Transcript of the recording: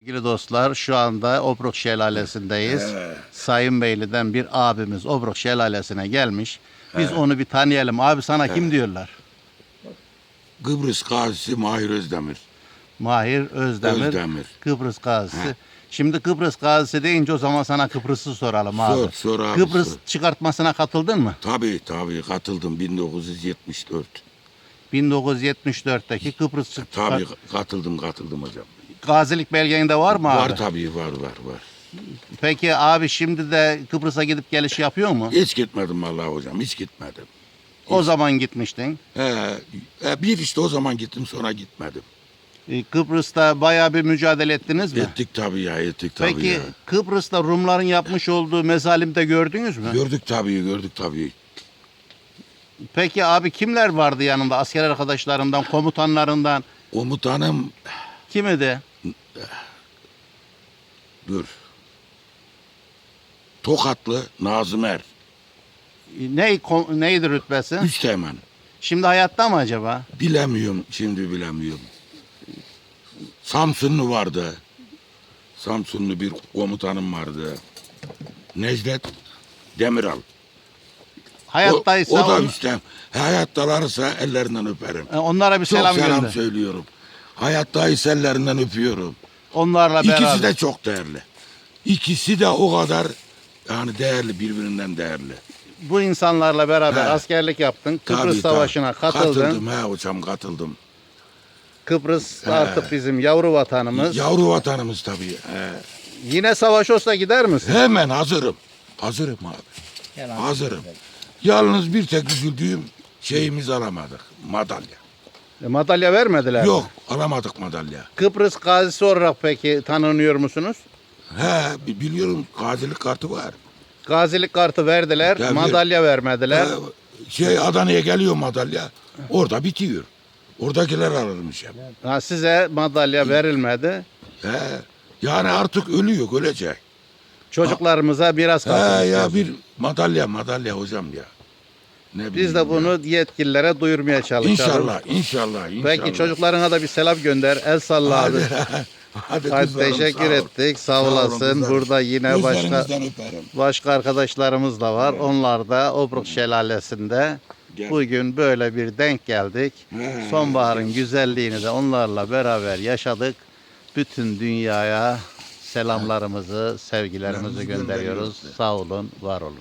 Sevgili dostlar şu anda Obruk Şelalesi'ndeyiz. Evet. Sayın Beyli'den bir abimiz Obruk Şelalesi'ne gelmiş. Biz onu bir tanıyalım. Abi sana kim diyorlar? Kıbrıs gazisi Mahir Özdemir. Mahir Özdemir, Özdemir. Kıbrıs gazisi. He. Şimdi Kıbrıs gazisi deyince o zaman sana Kıbrıs'ı soralım abi. Sor, sor abi, Kıbrıs sor. çıkartmasına katıldın mı? Tabii tabii katıldım 1974. 1974'teki Kıbrıs çık- Tabii katıldım katıldım hocam. Gazilik belgeğinde var mı abi? Var tabii var var var. Peki abi şimdi de Kıbrıs'a gidip geliş yapıyor mu? Hiç gitmedim vallahi hocam hiç gitmedim. O zaman gitmiştin. He, he, bir işte o zaman gittim sonra gitmedim. Ee, Kıbrıs'ta bayağı bir mücadele ettiniz mi? Ettik tabii ya ettik tabii Peki ya. Kıbrıs'ta Rumların yapmış olduğu mezalimde gördünüz mü? Gördük tabii gördük tabii. Peki abi kimler vardı yanında? Asker arkadaşlarından, komutanlarından Komutanım kimi de? dur. Tokatlı Nazım Er. Ne, ko- neydi rütbesi? Üsteğmen. Şimdi hayatta mı acaba? Bilemiyorum şimdi bilemiyorum. Samsunlu vardı. Samsunlu bir komutanım vardı. Necdet Demiral. Hayattaysa o, o da on- üstem. Hayattalarsa ellerinden öperim. e, onlara bir Çok selam, selam, gönder. söylüyorum. Hayattaysa ellerinden öpüyorum. Onlarla beraber. İkisi de çok değerli. İkisi de o kadar yani değerli birbirinden değerli. Bu insanlarla beraber He. askerlik yaptın. Kıbrıs Tabii, tabii. Savaşı'na katıldın. Katıldım he hocam katıldım. Kıbrıs He. artık bizim yavru vatanımız. Yavru vatanımız tabii. he. Yine savaş olsa gider misin? Hemen hazırım. Hazırım abi. Hazırım. Yalnız bir tek üzüldüğüm şeyimizi alamadık. Madalya. E, madalya vermediler mi? Yok alamadık madalya. Kıbrıs gazisi olarak peki tanınıyor musunuz? He bi- biliyorum gazilik kartı var. Gazilik kartı verdiler, Tabii. madalya vermediler. He, şey Adana'ya geliyor madalya. Orada bitiyor. Oradakiler alırmış hep. Ha, size madalya verilmedi. He. Yani artık ölüyor ölecek. Çocuklarımıza biraz He kalsın. ya istiyorsunuz. bir madalya madalya hocam ya. Ne Biz de ya. bunu yetkililere duyurmaya çalışalım. İnşallah, inşallah, inşallah. Peki çocuklarına da bir selam gönder. El salla abi. Hadi, hadi kızlarım, teşekkür sağ ettik. Sağ, Sağ olasın. Burada yine başka başka arkadaşlarımız da var. Onlar da Obruk Şelalesi'nde. Gel. Bugün böyle bir denk geldik. He. Sonbaharın güzelliğini de onlarla beraber yaşadık. Bütün dünyaya selamlarımızı, sevgilerimizi gönderiyoruz. Sağ olun, var olun.